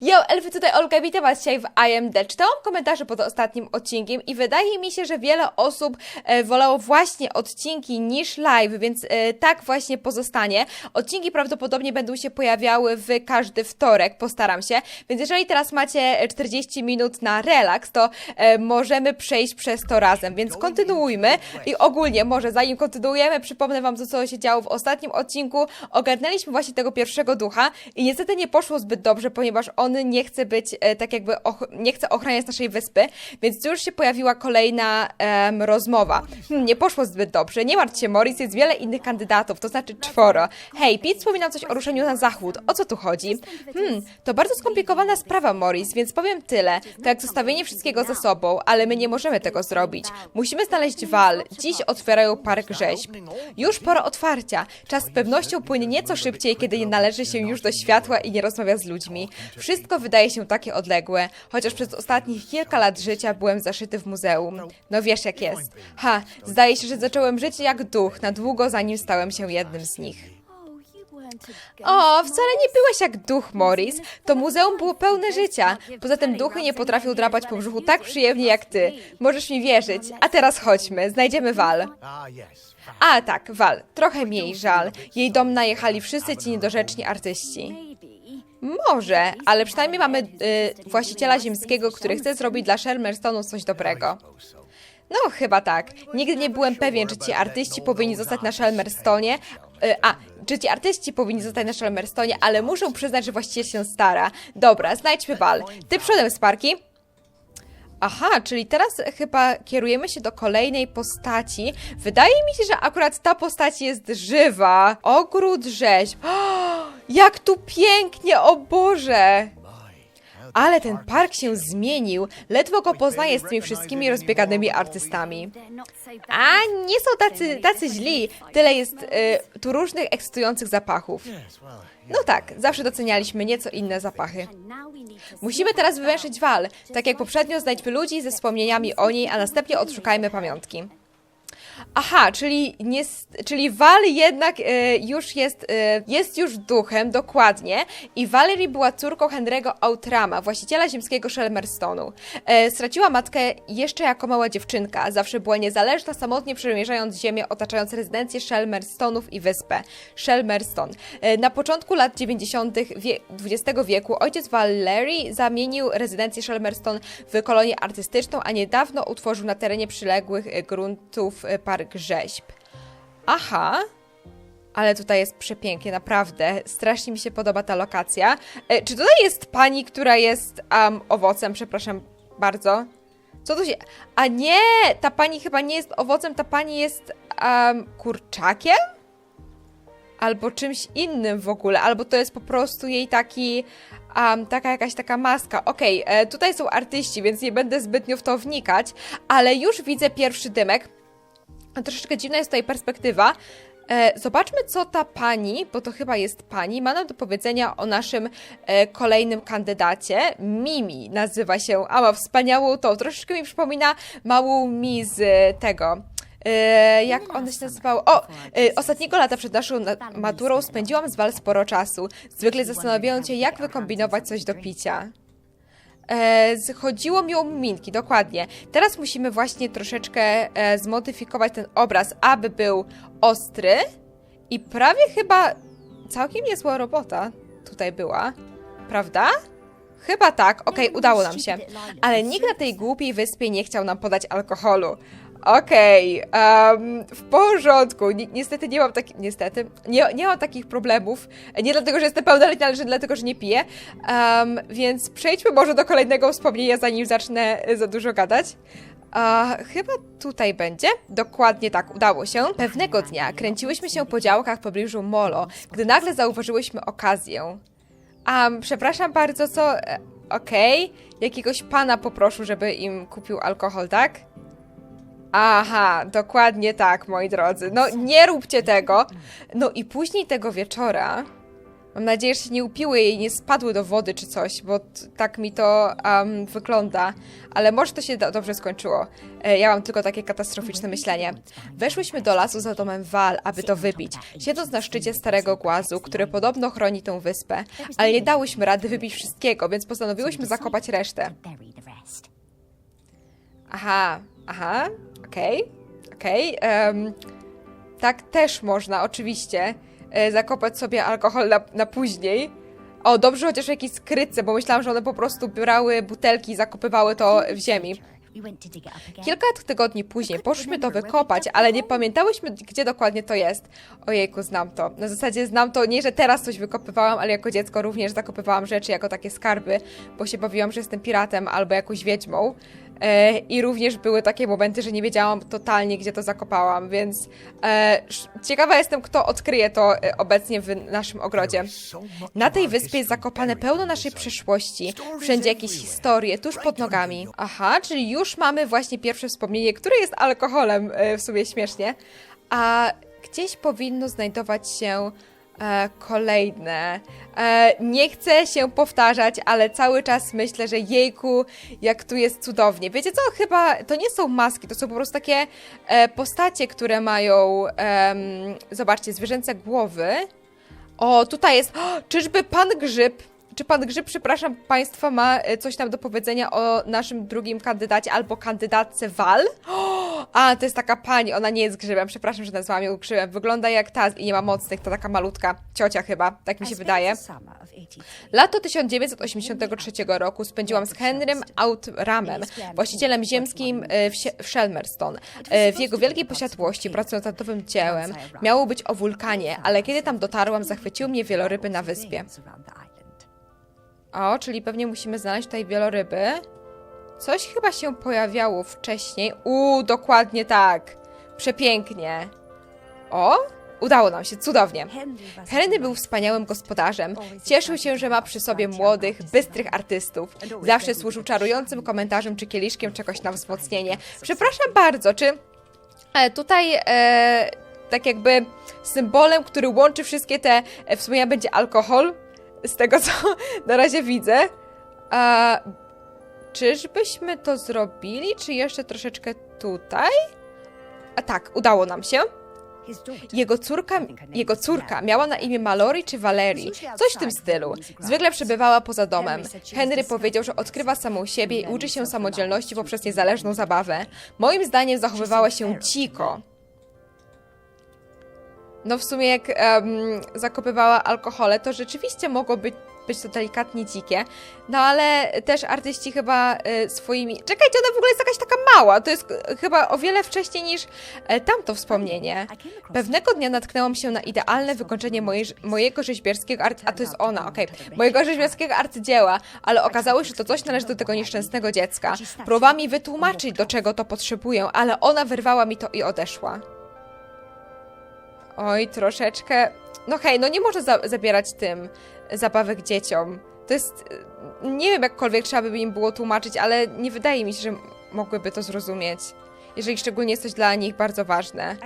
Yo, Elfy, tutaj Olga, witam was dzisiaj w IMD. Czytałam komentarze pod ostatnim odcinkiem i wydaje mi się, że wiele osób e, wolało właśnie odcinki niż live, więc e, tak właśnie pozostanie. Odcinki prawdopodobnie będą się pojawiały w każdy wtorek, postaram się. Więc jeżeli teraz macie 40 minut na relaks, to e, możemy przejść przez to razem, więc kontynuujmy. I ogólnie, może zanim kontynuujemy, przypomnę wam co się działo w ostatnim odcinku. Ogarnęliśmy właśnie tego pierwszego ducha i niestety nie poszło zbyt dobrze, ponieważ on nie chce być, e, tak jakby, nie chce ochraniać naszej wyspy, więc tu już się pojawiła kolejna em, rozmowa. Hmm, nie poszło zbyt dobrze. Nie martw się, Morris, jest wiele innych kandydatów, to znaczy czworo. Hej, Pete wspominał coś o ruszeniu na zachód. O co tu chodzi? Hmm, to bardzo skomplikowana sprawa, Morris, więc powiem tyle. To jak zostawienie wszystkiego ze sobą, ale my nie możemy tego zrobić. Musimy znaleźć wal. Dziś otwierają park rzeźb. Już pora otwarcia. Czas z pewnością płynie nieco szybciej, kiedy nie należy się już do światła i nie rozmawia z ludźmi. Wszystko wydaje się takie odległe, chociaż przez ostatnich kilka lat życia byłem zaszyty w muzeum. No wiesz jak jest. Ha, zdaje się, że zacząłem żyć jak duch, na długo zanim stałem się jednym z nich. O, wcale nie byłeś jak duch, Morris. To muzeum było pełne życia. Poza tym duchy nie potrafią drapać po brzuchu tak przyjemnie jak ty. Możesz mi wierzyć. A teraz chodźmy, znajdziemy yes. A tak, Wal, trochę mi jej żal. Jej dom najechali wszyscy ci niedorzeczni artyści. Może, ale przynajmniej mamy y, właściciela ziemskiego, który chce zrobić dla Shelmerstonu coś dobrego. No, chyba tak. Nigdy nie byłem pewien, czy ci artyści powinni zostać na Shelmerstonie. Y, a, czy ci artyści powinni zostać na Shelmerstonie, ale muszę przyznać, że właściciel się stara. Dobra, znajdźmy Wal. Ty przodem, Sparki. Aha, czyli teraz chyba kierujemy się do kolejnej postaci. Wydaje mi się, że akurat ta postać jest żywa. Ogród rzeźb. O, jak tu pięknie, o Boże! Ale ten park się zmienił. Ledwo go poznaję z tymi wszystkimi rozbieganymi artystami. A nie są tacy, tacy źli. Tyle jest y, tu różnych ekscytujących zapachów. No tak, zawsze docenialiśmy nieco inne zapachy. Musimy teraz wywęszyć Wal. Tak jak poprzednio znajdźmy ludzi ze wspomnieniami o niej, a następnie odszukajmy pamiątki. Aha, czyli, nie, czyli Wal jednak e, już jest, e, jest już duchem, dokładnie. I Valerie była córką Henry'ego Outrama, właściciela ziemskiego Shelmerstonu. E, straciła matkę jeszcze jako mała dziewczynka. Zawsze była niezależna, samotnie przemierzając ziemię, otaczając rezydencję Shelmerstonów i wyspę. Shelmerston. E, na początku lat 90. Wie, XX wieku ojciec Valerii zamienił rezydencję Shelmerston w kolonię artystyczną, a niedawno utworzył na terenie przyległych gruntów e, park rzeźb. Aha. Ale tutaj jest przepięknie, naprawdę. Strasznie mi się podoba ta lokacja. E, czy tutaj jest pani, która jest um, owocem? Przepraszam bardzo. Co tu się. A nie! Ta pani chyba nie jest owocem, ta pani jest um, kurczakiem? Albo czymś innym w ogóle, albo to jest po prostu jej taki. Um, taka jakaś taka maska. Okej, e, tutaj są artyści, więc nie będę zbytnio w to wnikać, ale już widzę pierwszy dymek. Troszeczkę dziwna jest tutaj perspektywa. E, zobaczmy, co ta pani, bo to chyba jest pani, ma nam do powiedzenia o naszym e, kolejnym kandydacie. Mimi nazywa się, a ma wspaniałą tą. Troszeczkę mi przypomina małą mi z e, tego. Jak one się nazywały? O! Ostatniego lata przed naszą na- maturą spędziłam z Wal sporo czasu, zwykle zastanawiając się, jak wykombinować coś do picia. E, chodziło mi o muminki, dokładnie. Teraz musimy właśnie troszeczkę e, zmodyfikować ten obraz, aby był ostry i prawie chyba całkiem niezła robota tutaj była, prawda? Chyba tak, okej, udało nam się. Ale nikt na tej głupiej wyspie nie chciał nam podać alkoholu. Okej, em, w porządku. Ni niestety nie mam takich. Niestety, nie, nie mam takich problemów. Nie dlatego, że jestem pełnoletnia, ale dlatego, że nie piję. Em, więc przejdźmy może do kolejnego wspomnienia, zanim zacznę za dużo gadać. A, chyba tutaj będzie. Dokładnie tak, udało się. Pewnego dnia kręciłyśmy się po działkach w pobliżu Molo, gdy nagle zauważyłyśmy okazję. Um, przepraszam bardzo, co. e, Okej. Jakiegoś pana poproszę, żeby im kupił alkohol, tak? Aha, dokładnie tak, moi drodzy. No nie róbcie tego. No i później tego wieczora Mam nadzieję, że się nie upiły i nie spadły do wody czy coś, bo tak mi to um, wygląda. Ale może to się do dobrze skończyło. E, ja mam tylko takie katastroficzne myślenie. Weszłyśmy do lasu za domem Val, aby to wypić. Siedząc na szczycie starego głazu, który podobno chroni tę wyspę. Ale nie dałyśmy rady wypić wszystkiego, więc postanowiłyśmy zakopać resztę. Aha, aha, okej, okej. em, tak też można, oczywiście, e, zakopać sobie alkohol na, na później. O, dobrze chociaż w jakiejś skrytce, bo myślałam, że one po prostu brały butelki i zakopywały to w ziemi. Kilka tygodni później poszliśmy to wykopać, ale nie pamiętałyśmy, gdzie dokładnie to jest. Ojejku, znam to. Na zasadzie znam to nie, że teraz coś wykopywałam, ale jako dziecko również zakopywałam rzeczy jako takie skarby, bo się bawiłam, że jestem piratem albo jakąś wiedźmą. E, I również były takie momenty, że nie wiedziałam totalnie, gdzie to zakopałam, więc e, ciekawa jestem, kto odkryje to e, obecnie w naszym ogrodzie. Na tej wyspie jest zakopane pełno naszej przeszłości. Wszędzie jakieś historie, tuż pod nogami. Aha, czyli już mamy właśnie pierwsze wspomnienie, które jest alkoholem, w sumie śmiesznie. A gdzieś powinno znajdować się e, kolejne. E, nie chcę się powtarzać, ale cały czas myślę, że jejku, jak tu jest cudownie. Wiecie co? Chyba to nie są maski, to są po prostu takie e, postacie, które mają, zobaczcie, zwierzęce głowy. O, tutaj jest. O, czyżby pan Grzyb? Czy pan Grzyb, przepraszam państwa, ma e, coś tam do powiedzenia o naszym drugim kandydacie albo kandydatce Wal? O, a, to jest taka pani, ona nie jest grzybem, przepraszam, że nazwałam ją grzybem. Wygląda jak ta i nie ma mocnych, to taka malutka ciocia chyba, tak mi się wydaje. Lato 1983 roku spędziłam z Henrym Outramem, właścicielem ziemskim e, w, Sie- w Shelmerston. E, W jego wielkiej posiadłości, pracując nad nowym dziełem, miało być o wulkanie, ale kiedy tam dotarłam, zachwyciły mnie wieloryby na wyspie. O, czyli pewnie musimy znaleźć tutaj wieloryby. Coś chyba się pojawiało wcześniej. Uuu, dokładnie tak. Przepięknie. O, udało nam się, cudownie. Henry był wspaniałym gospodarzem. Cieszył się, że ma przy sobie młodych, bystrych artystów. Zawsze służył czarującym komentarzem czy kieliszkiem czegoś na wzmocnienie. Przepraszam bardzo, czy e, tutaj e, tak jakby symbolem, który łączy wszystkie te e, wspomnienia będzie alkohol? Z tego, co na razie widzę. A, czyżbyśmy to zrobili, czy jeszcze troszeczkę tutaj? A tak, udało nam się. Jego córka, jego córka miała na imię Mallory czy Valerii, coś w tym stylu. Zwykle przebywała poza domem. Henry powiedział, że odkrywa samą siebie i uczy się samodzielności poprzez niezależną zabawę. Moim zdaniem zachowywała się dziko. No w sumie jak em, zakopywała alkohole, to rzeczywiście mogło być, być to delikatnie dzikie. No ale też artyści chyba e, swoimi... Czekajcie, ona w ogóle jest jakaś taka mała. To jest e, chyba o wiele wcześniej niż e, tamto wspomnienie. Pewnego dnia natknęłam się na idealne wykończenie mojej, mojego rzeźbiarskiego art... A to jest ona, okej. Mojego rzeźbiarskiego arcydzieła, ale okazało się, że to coś należy do tego nieszczęsnego dziecka. Próbowała mi wytłumaczyć, do czego to potrzebuję, ale ona wyrwała mi to i odeszła. Oj, troszeczkę. No hej, no nie może za zabierać tym zabawek dzieciom. To jest. Nie wiem, jakkolwiek trzeba by im było tłumaczyć, ale nie wydaje mi się, że mogłyby to zrozumieć. Jeżeli szczególnie jest coś dla nich bardzo ważne.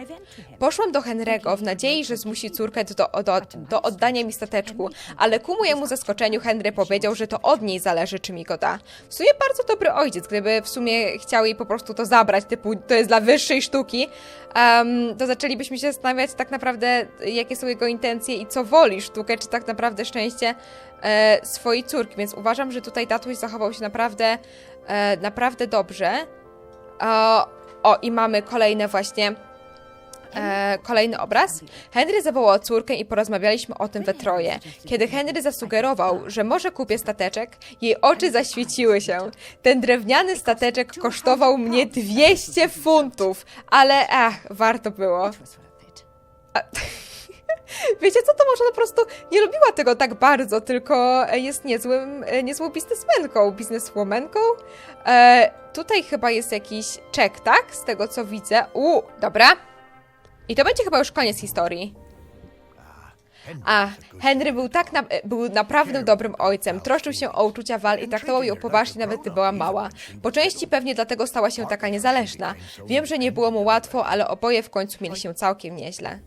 Poszłam do Henry'ego w nadziei, że zmusi córkę do, do, do oddania mi stateczku, ale ku mojemu zaskoczeniu Henry powiedział, że to od niej zależy, czy mi go da. W sumie bardzo dobry ojciec, gdyby w sumie chciał jej po prostu to zabrać, typu to jest dla wyższej sztuki, em, to zaczęlibyśmy się zastanawiać tak naprawdę, jakie są jego intencje i co woli sztukę, czy tak naprawdę szczęście e, swojej córki, więc uważam, że tutaj tatuś zachował się naprawdę, e, naprawdę dobrze. O, o, i mamy kolejne właśnie. E, kolejny obraz. Henry zawołał córkę i porozmawialiśmy o tym we troje. Kiedy Henry zasugerował, że może kupię stateczek, jej oczy zaświeciły się. Ten drewniany stateczek kosztował mnie 200 funtów, ale ach, warto było. Wiecie co, to może po prostu nie lubiła tego tak bardzo, tylko jest niezłym, e, niezłą biznesmenką, bizneswomanką. E, tutaj chyba jest jakiś czek, tak? Z tego co widzę. U, dobra. I to będzie chyba już koniec historii. A, Henry był tak na, był naprawdę dobrym ojcem, troszczył się o uczucia Val i traktował ją poważnie nawet gdy była mała. Po części pewnie dlatego stała się taka niezależna. Wiem, że nie było mu łatwo, ale oboje w końcu mieli się całkiem nieźle.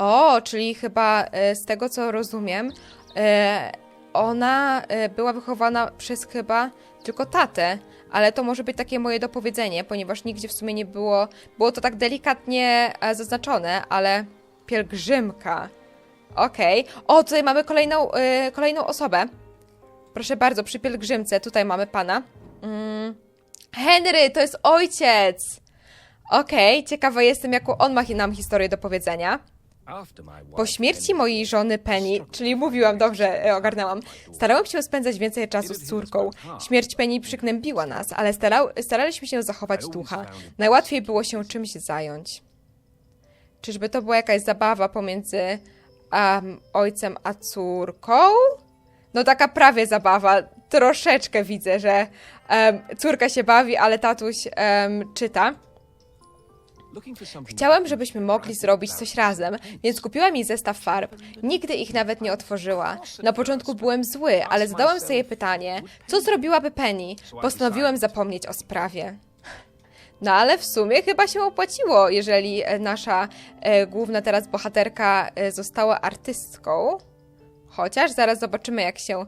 O, czyli chyba e, z tego co rozumiem, E, ona e, była wychowana przez chyba tylko tatę, ale to może być takie moje dopowiedzenie, ponieważ nigdzie w sumie nie było, było to tak delikatnie zaznaczone, ale pielgrzymka. Okej. O, tutaj mamy kolejną, e, kolejną osobę. Proszę bardzo, przy pielgrzymce tutaj mamy pana. Mm. Henry, to jest ojciec! Okej, ciekawa jestem, jaką on ma nam historię do powiedzenia. Po śmierci mojej żony Penny, czyli mówiłam dobrze, e, ogarnęłam, starałem się spędzać więcej czasu z córką. Śmierć Penny przygnębiła nas, ale starał, staraliśmy się zachować ducha. Najłatwiej było się czymś zająć. Czyżby to była jakaś zabawa pomiędzy em, ojcem a córką? No taka prawie zabawa. Troszeczkę widzę, że em, córka się bawi, ale tatuś em, czyta. Chciałem, żebyśmy mogli zrobić coś razem, więc kupiłam jej zestaw farb. Nigdy ich nawet nie otworzyła. Na początku byłem zły, ale zadałem sobie pytanie, co zrobiłaby Penny? Postanowiłem zapomnieć o sprawie. No ale w sumie chyba się opłaciło, jeżeli e, nasza e, główna teraz bohaterka e, została artystką. Chociaż zaraz zobaczymy, jak się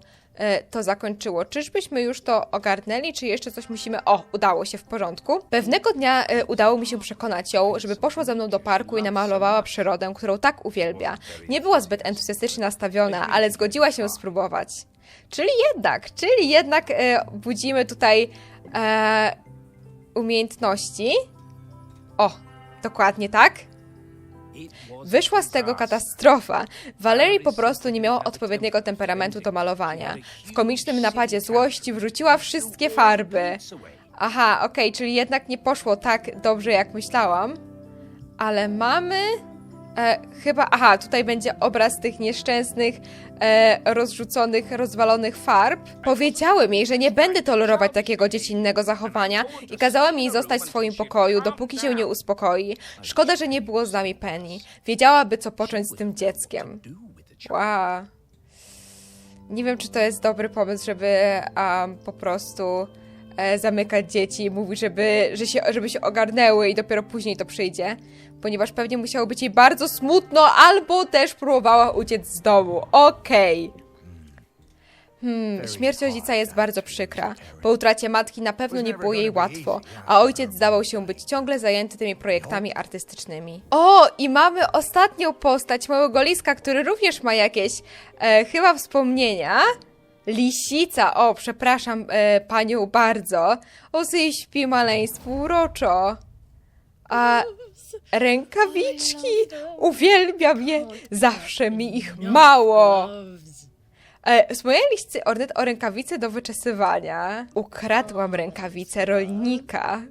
to zakończyło. Czyżbyśmy już to ogarnęli, czy jeszcze coś musimy. O, udało się w porządku. Pewnego dnia e, udało mi się przekonać ją, żeby poszła ze mną do parku i namalowała przyrodę, którą tak uwielbia. Nie była zbyt entuzjastycznie nastawiona, ale zgodziła się spróbować. Czyli jednak, czyli jednak e, budzimy tutaj e, umiejętności. O, dokładnie tak. Wyszła z tego katastrofa. Valerie po prostu nie miała odpowiedniego temperamentu do malowania. W komicznym napadzie złości wrzuciła wszystkie farby. Aha, okej, czyli jednak nie poszło tak dobrze, jak myślałam. Ale mamy. E, chyba. Aha, tutaj będzie obraz tych nieszczęsnych, e, rozrzuconych, rozwalonych farb. Powiedziałem jej, że nie będę tolerować takiego dziecinnego zachowania i kazałem jej zostać w swoim pokoju, dopóki się nie uspokoi. Szkoda, że nie było z nami Penny. Wiedziałaby, co począć z tym dzieckiem. Wow. Nie wiem, czy to jest dobry pomysł, żeby um, po prostu e, zamykać dzieci i mówić, żeby, że się, żeby się ogarnęły i dopiero później to przyjdzie. Ponieważ pewnie musiało być jej bardzo smutno, albo też próbowała uciec z domu. Okej. Hmm, śmierć rodzica jest bardzo przykra. Po utracie matki na pewno nie było jej łatwo, a ojciec zdawał się być ciągle zajęty tymi projektami artystycznymi. O, i mamy ostatnią postać małego liska, który również ma jakieś e, chyba wspomnienia. Lisica, o, przepraszam e, panią bardzo. O, śpi maleństwo, uroczo. A rękawiczki, uwielbiam je, zawsze mi ich mało. E, Wspomnieliście Ornet o rękawicy do wyczesywania. Ukradłam rękawicę rolnika.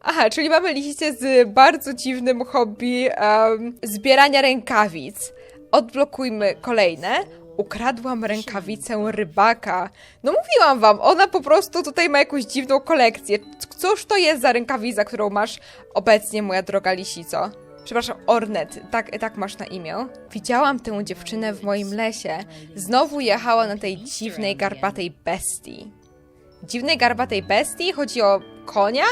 Aha, czyli mamy liście z bardzo dziwnym hobby em, zbierania rękawic. Odblokujmy kolejne. Ukradłam rękawicę rybaka. No mówiłam wam, ona po prostu tutaj ma jakąś dziwną kolekcję. Cóż to jest za rękawica, którą masz obecnie, moja droga lisico? Przepraszam, Ornet, tak, tak masz na imię. Widziałam tę dziewczynę w moim lesie. Znowu jechała na tej dziwnej, garbatej bestii. Dziwnej, garbatej bestii? Chodzi o konia?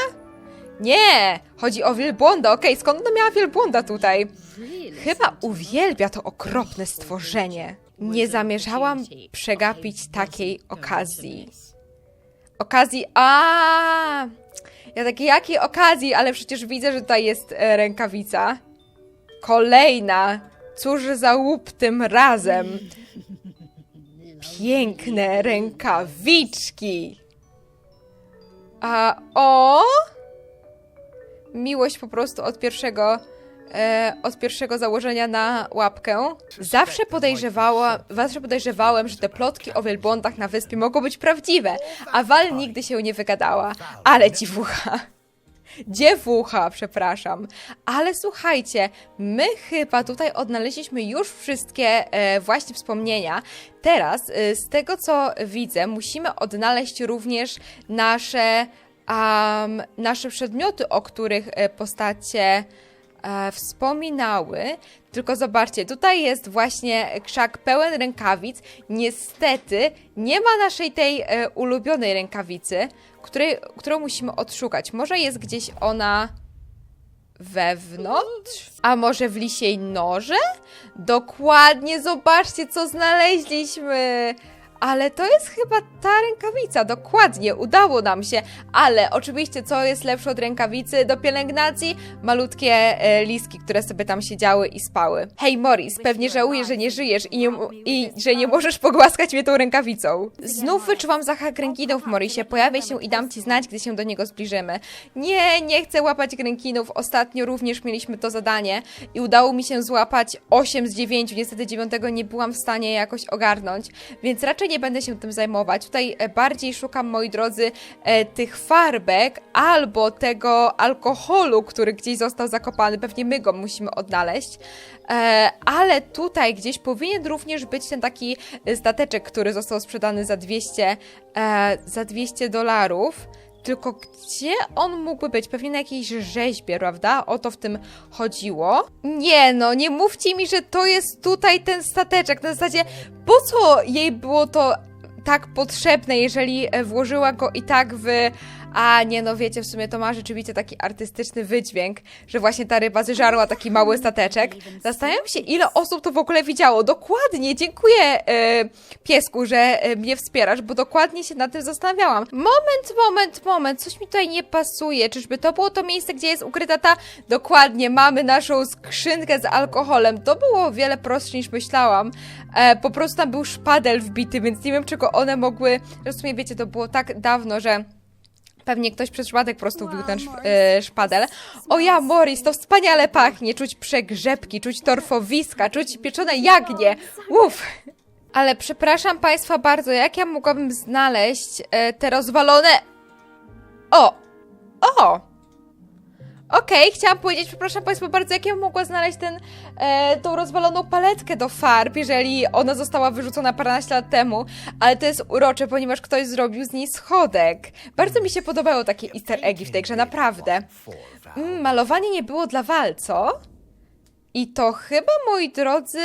Nie! Chodzi o wielbłąda. Okej, skąd ona miała wielbłąda tutaj? Chyba uwielbia to okropne stworzenie. Nie zamierzałam przegapić takiej okazji. Okazji. A! Ja takie, jakiej okazji, ale przecież widzę, że tutaj jest e, rękawica. Kolejna. Cóż za łup tym razem. Piękne rękawiczki. A o! Miłość po prostu od pierwszego e, od pierwszego założenia na łapkę. Zawsze podejrzewała, zawsze podejrzewałem, że te plotki o wielbłądach na wyspie mogą być prawdziwe, a Val nigdy się nie wygadała. Ale dziwucha. Dziewucha, przepraszam. Ale słuchajcie, my chyba tutaj odnaleźliśmy już wszystkie e, właśnie wspomnienia. Teraz, e, z tego co widzę, musimy odnaleźć również nasze, am, nasze przedmioty, o których e, postacie e, wspominały. Tylko zobaczcie, tutaj jest właśnie krzak pełen rękawic. Niestety nie ma naszej tej e, ulubionej rękawicy, której, którą musimy odszukać. Może jest gdzieś ona wewnątrz? A może w lisiej noże? Dokładnie, zobaczcie, co znaleźliśmy. Ale to jest chyba ta rękawica, dokładnie, udało nam się. Ale oczywiście, co jest lepsze od rękawicy do pielęgnacji? Malutkie e, liski, które sobie tam siedziały i spały. Hej, Morris, pewnie żałuję, że nie żyjesz i, nie, i że nie możesz pogłaskać mnie tą rękawicą. Znów wyczuwam zapach krękinów, Morrisie. Pojawię się i dam ci znać, gdy się do niego zbliżymy. Nie, nie chcę łapać krękinów. Ostatnio również mieliśmy to zadanie i udało mi się złapać 8 z 9. Niestety 9 nie byłam w stanie jakoś ogarnąć, więc raczej nie będę się tym zajmować. Tutaj e, bardziej szukam, moi drodzy, e, tych farbek albo tego alkoholu, który gdzieś został zakopany. Pewnie my go musimy odnaleźć. E, ale tutaj gdzieś powinien również być ten taki stateczek, który został sprzedany za 200, e, za 200 dolarów. Tylko gdzie on mógłby być? Pewnie na jakiejś rzeźbie, prawda? O to w tym chodziło. Nie no, nie mówcie mi, że to jest tutaj ten stateczek. Na zasadzie, po co jej było to tak potrzebne, jeżeli e, włożyła go i tak w... A nie no, wiecie, w sumie to ma rzeczywiście taki artystyczny wydźwięk, że właśnie ta ryba zeżarła taki mały stateczek. Zastanawiam się, ile osób to w ogóle widziało. Dokładnie, dziękuję e, piesku, że e, mnie wspierasz, bo dokładnie się nad tym zastanawiałam. Moment, moment, moment, coś mi tutaj nie pasuje. Czyżby to było to miejsce, gdzie jest ukryta ta... Dokładnie, mamy naszą skrzynkę z alkoholem. To było wiele prostsze niż myślałam. E, po prostu tam był szpadel wbity, więc nie wiem, czego one mogły... W sumie, wiecie, to było tak dawno, że... Pewnie ktoś przez przypadek po prostu wbił ten szp- e, szpadel. O ja, Morris, to wspaniale pachnie. Czuć przegrzebki, czuć torfowiska, czuć pieczone jagnie. Uff. Ale przepraszam Państwa bardzo, jak ja mogłabym znaleźć e, te rozwalone... O! O! Okej, chciałam powiedzieć, przepraszam Państwa bardzo, jak ja mogła znaleźć ten, e, tą rozwaloną paletkę do farb, jeżeli ona została wyrzucona paręnaście lat temu, ale to jest urocze, ponieważ ktoś zrobił z niej schodek. Bardzo mi się podobają takie easter eggi w tej grze, naprawdę. Mm, malowanie nie było dla wal, co? I to chyba, moi drodzy,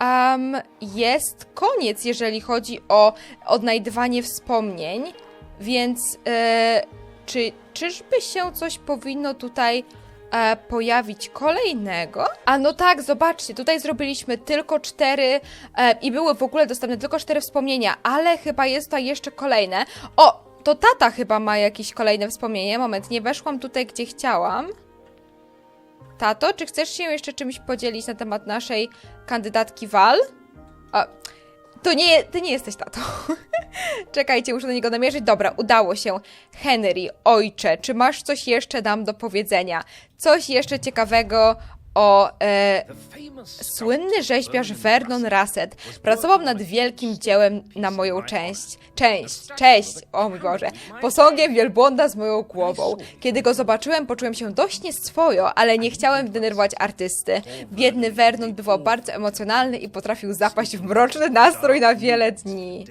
um, jest koniec, jeżeli chodzi o odnajdywanie wspomnień, więc e, czy, czyżby się coś powinno tutaj e, pojawić kolejnego? A no tak, zobaczcie, tutaj zrobiliśmy tylko cztery e, i były w ogóle dostępne tylko cztery wspomnienia, ale chyba jest to jeszcze kolejne. O, to tata chyba ma jakieś kolejne wspomnienie. Moment, nie weszłam tutaj, gdzie chciałam. Tato, czy chcesz się jeszcze czymś podzielić na temat naszej kandydatki Wal? To nie, ty nie jesteś tatą. Czekajcie, muszę do niego namierzyć. Dobra, udało się. Henry, ojcze, czy masz coś jeszcze nam do powiedzenia? Coś jeszcze ciekawego o e, słynny rzeźbiarz Vernon Rasset pracował nad wielkim dziełem na moją część. Część, cześć, o mój Boże. Posągiem wielbłąda z moją głową. Kiedy go zobaczyłem, poczułem się dość nieswojo, ale nie chciałem denerwować artysty. Biedny Vernon bywał bardzo emocjonalny i potrafił zapaść w mroczny nastrój na wiele dni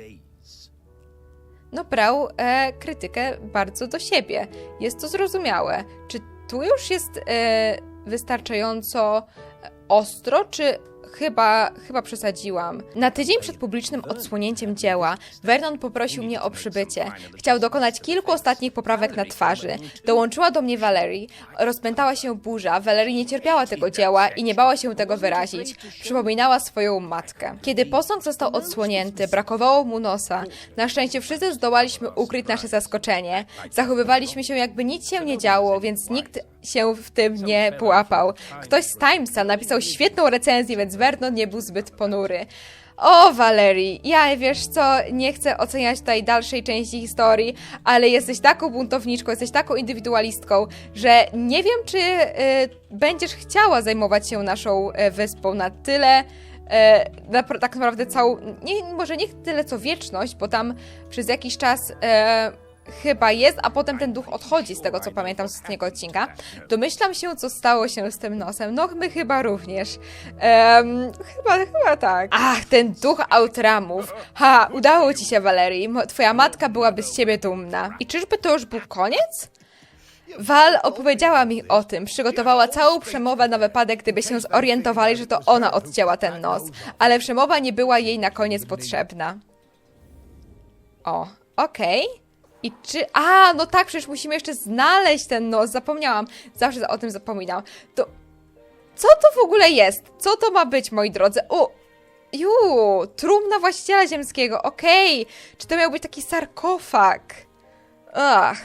no brał e, krytykę bardzo do siebie. Jest to zrozumiałe. Czy tu już jest e, wystarczająco e, ostro, czy chyba, chyba przesadziłam? Na tydzień przed publicznym odsłonięciem dzieła Vernon poprosił mnie o przybycie. Chciał dokonać kilku ostatnich poprawek na twarzy. Dołączyła do mnie Valerie. Rozpętała się burza. Valerie nie cierpiała tego dzieła i nie bała się tego wyrazić. Przypominała swoją matkę. Kiedy posąg został odsłonięty, brakowało mu nosa. Na szczęście wszyscy zdołaliśmy ukryć nasze zaskoczenie. Zachowywaliśmy się jakby nic się nie działo, więc nikt się w tym nie połapał. Ktoś z Timesa napisał świetną recenzję, więc Vernon nie był zbyt ponury. O, Valerie, ja wiesz co, nie chcę oceniać tutaj dalszej części historii, ale jesteś taką buntowniczką, jesteś taką indywidualistką, że nie wiem, czy y, będziesz chciała zajmować się naszą y, wyspą na tyle, e, napra- tak naprawdę całą, nie, może nie tyle co wieczność, bo tam przez jakiś czas e, chyba jest, a potem ten duch odchodzi z tego, co pamiętam z ostatniego odcinka. Domyślam się, co stało się z tym nosem. No, my chyba również. Em, chyba, chyba tak. Ach, ten duch Outramów. Ha, udało ci się, Valerii. Twoja matka byłaby z ciebie dumna. I czyżby to już był koniec? Val opowiedziała mi o tym, przygotowała całą przemowę na wypadek, gdyby się zorientowali, że to ona odcięła ten nos, ale przemowa nie była jej na koniec potrzebna. O, okej. I czy... A, no tak, przecież musimy jeszcze znaleźć ten nos, zapomniałam. Zawsze o tym zapominam. To... Co to w ogóle jest? Co to ma być, moi drodzy? O! Ju, trumna właściciela ziemskiego, okej. Czy to miał być taki sarkofag? Ach.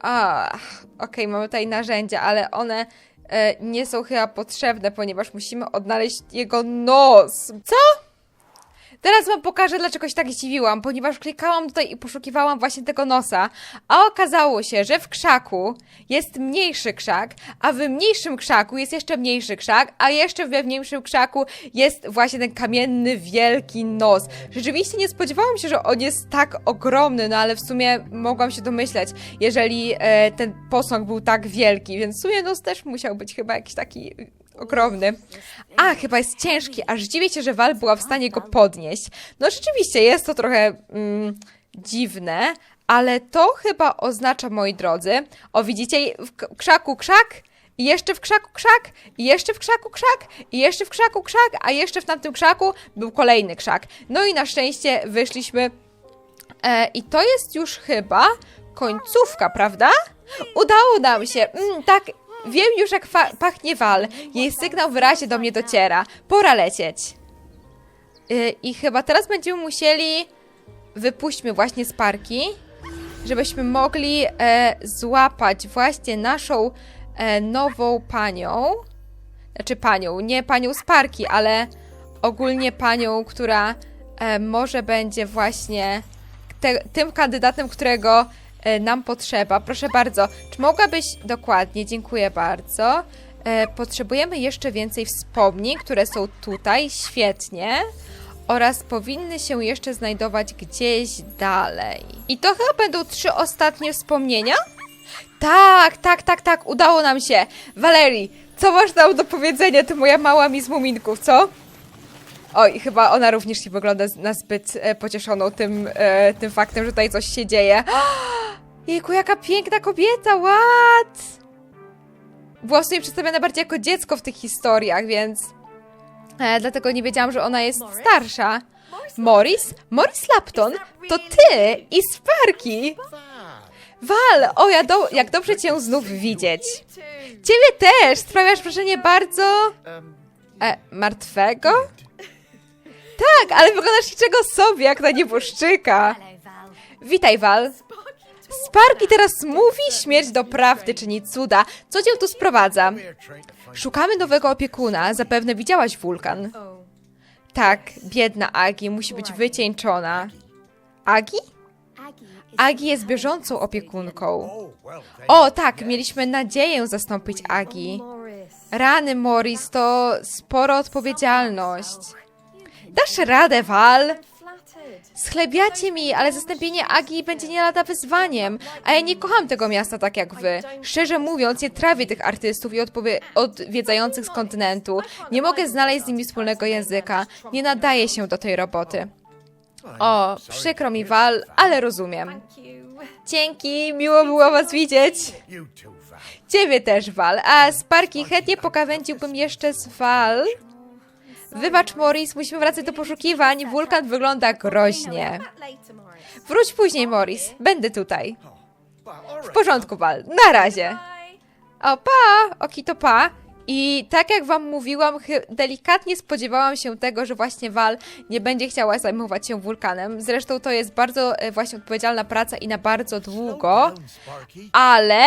Ach, okej, mamy tutaj narzędzia, ale one e, nie są chyba potrzebne, ponieważ musimy odnaleźć jego nos. Co? Teraz wam pokażę, dlaczego się tak zdziwiłam, ponieważ klikałam tutaj i poszukiwałam właśnie tego nosa, a okazało się, że w krzaku jest mniejszy krzak, a w mniejszym krzaku jest jeszcze mniejszy krzak, a jeszcze we mniejszym krzaku jest właśnie ten kamienny, wielki nos. Rzeczywiście nie spodziewałam się, że on jest tak ogromny, no ale w sumie mogłam się domyśleć, jeżeli e, ten posąg był tak wielki, więc w sumie nos też musiał być chyba jakiś taki ogromny. A, chyba jest ciężki, aż dziwię się, że Val była w stanie go podnieść. No rzeczywiście, jest to trochę mm, dziwne, ale to chyba oznacza, moi drodzy, o widzicie, w krzaku krzak, i jeszcze w krzaku krzak, i jeszcze w krzaku krzak, i jeszcze w krzaku krzak, a jeszcze w tamtym krzaku był kolejny krzak. No i na szczęście wyszliśmy E, I to jest już chyba końcówka, prawda? Udało nam się. Mm, tak, wiem już jak pachnie wal. Jej sygnał wyraźnie do mnie dociera. Pora lecieć. E, I chyba teraz będziemy musieli... Wypuśćmy właśnie z parki, żebyśmy mogli e, złapać właśnie naszą e, nową panią. Znaczy panią, nie panią z parki, ale ogólnie panią, która e, może będzie właśnie te, tym kandydatem, którego nam potrzeba. Proszę bardzo, czy mogłabyś dokładnie, dziękuję bardzo. E, potrzebujemy jeszcze więcej wspomnień, które są tutaj, świetnie. Oraz powinny się jeszcze znajdować gdzieś dalej. I to chyba będą trzy ostatnie wspomnienia? Tak, tak, tak, tak, udało nam się. Walerii, co masz nam do powiedzenia, ty moja mała mi z muminków, co? Oj, chyba ona również nie wygląda na zbyt e, pocieszoną tym, e, tym faktem, że tutaj coś się dzieje. Jejku, jaka piękna kobieta, what? Była w sumie przedstawiona bardziej jako dziecko w tych historiach, więc e, dlatego nie wiedziałam, że ona jest starsza. Morris? Morris Lapton? To ty i Sparky! Wal, o ja do, jak dobrze cię znów widzieć. Ciebie też, sprawiasz wrażenie bardzo... E, martwego? Tak, ale wyglądasz niczego sobie, jak na nieboszczyka. Val. Witaj, Wal. Sparki teraz mówi, śmierć do prawdy czyni cuda. Co cię tu sprowadza? Szukamy nowego opiekuna, zapewne widziałaś wulkan. Tak, biedna Agi musi być wycieńczona. Agi? Agi jest bieżącą opiekunką. O, tak, mieliśmy nadzieję zastąpić Agi. Rany, Morris, to spora odpowiedzialność. Dasz radę, Wal? Schlebiacie mi, ale zastąpienie Agi będzie nie lada wyzwaniem, a ja nie kocham tego miasta tak jak wy. Szczerze mówiąc, nie trawię tych artystów i odwiedzających z kontynentu. Nie mogę znaleźć z nimi wspólnego języka. Nie nadaję się do tej roboty. O, przykro mi, Wal, ale rozumiem. Dzięki, miło było was widzieć. Ciebie też, Wal. A Sparki chętnie pokawędziłbym jeszcze z Wal. Wybacz, Morris, musimy wracać do poszukiwań. Wulkan wygląda groźnie. Wróć później, Morris. Będę tutaj. W porządku, Wal. Na razie. O, pa! Oki to pa. I tak jak wam mówiłam, delikatnie spodziewałam się tego, że właśnie Val nie będzie chciała zajmować się wulkanem. Zresztą to jest bardzo e, właśnie odpowiedzialna praca i na bardzo długo. Ale,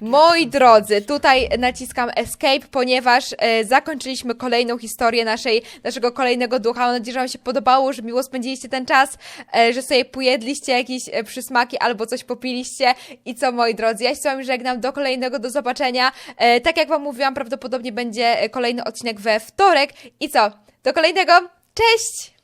moi drodzy, tutaj naciskam escape, ponieważ e, zakończyliśmy kolejną historię naszej, naszego kolejnego ducha. Mam nadzieję, że wam się podobało, że miło spędziliście ten czas, e, że sobie pojedliście jakieś e, przysmaki albo coś popiliście. I co, moi drodzy, ja się z wami żegnam. Do kolejnego, do zobaczenia. E, tak jak wam mówiłam, prawdopodobnie będzie e, kolejny odcinek we wtorek. I co, do kolejnego, cześć!